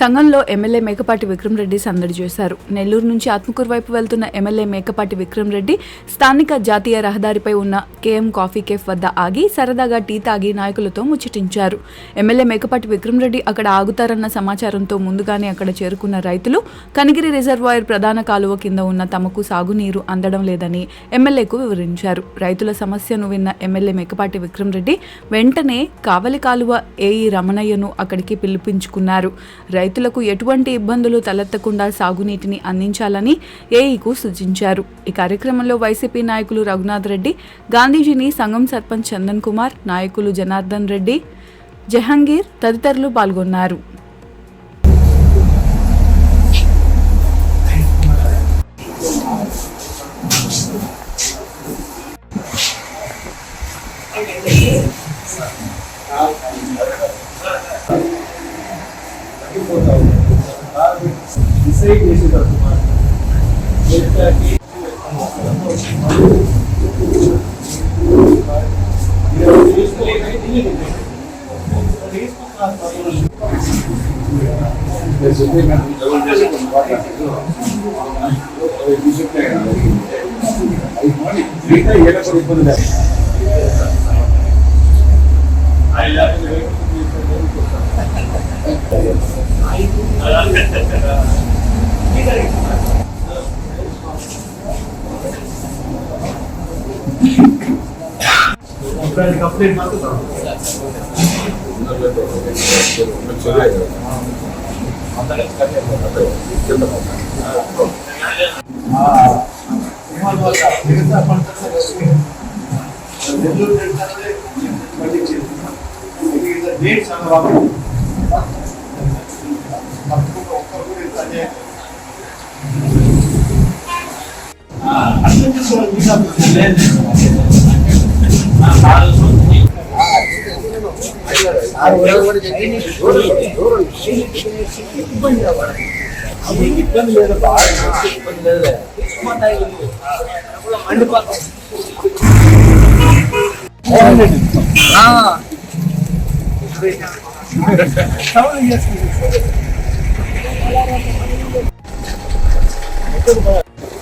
సంఘంలో ఎమ్మెల్యే మేకపాటి విక్రమ్ రెడ్డి సందడి చేశారు. నెల్లూరు నుంచి ఆత్మకూరు వైపు వెళ్తున్న ఎమ్మెల్యే మేకపాటి విక్రమ్ రెడ్డి స్థానిక జాతీయ రహదారిపై ఉన్న కేఎం కాఫీ కేఫ్ వద్ద ఆగి సరదాగా టీ తాగి నాయకులతో ముచ్చటించారు. ఎమ్మెల్యే మేకపాటి విక్రమరెడ్డి అక్కడ ఆగుతారన్న సమాచారంతో ముందుగానే అక్కడ చేరుకున్న రైతులు కనిగిరి రిజర్వాయర్ ప్రధాన కాలువ కింద ఉన్న తమకు సాగునీరు అందడం లేదని ఎమ్మెల్యేకు వివరించారు. రైతుల సమస్యను విన్న ఎమ్మెల్యే మేకపాటి విక్రమ్ రెడ్డి వెంటనే కావలి కాలువ ఏఈ రమణయ్యను అక్కడికి పిలిపించుకున్నారు. రైతులకు ఎటువంటి ఇబ్బందులు తలెత్తకుండా సాగునీటిని అందించాలని ఏఈకు సూచించారు ఈ కార్యక్రమంలో వైసీపీ నాయకులు రఘునాథ్ రెడ్డి గాంధీజీని సంఘం సర్పంచ్ చందన్ కుమార్ నాయకులు జనార్దన్ రెడ్డి జహంగీర్ తదితరులు పాల్గొన్నారు Thank you. వీళ్ళకి మిగతా ఏళ్ళ కూడా ఇబ్బంది లేదు ಕಂಪ್ಲೇಂಟ್ ಮಾಡ್ತಾರೆ కూడా ఇంత అన్యాయం అర్థం చేసుకోవాలి లేదు ఇబ్బంది లేదు బాగా ఇబ్బంది లేదు Thank you.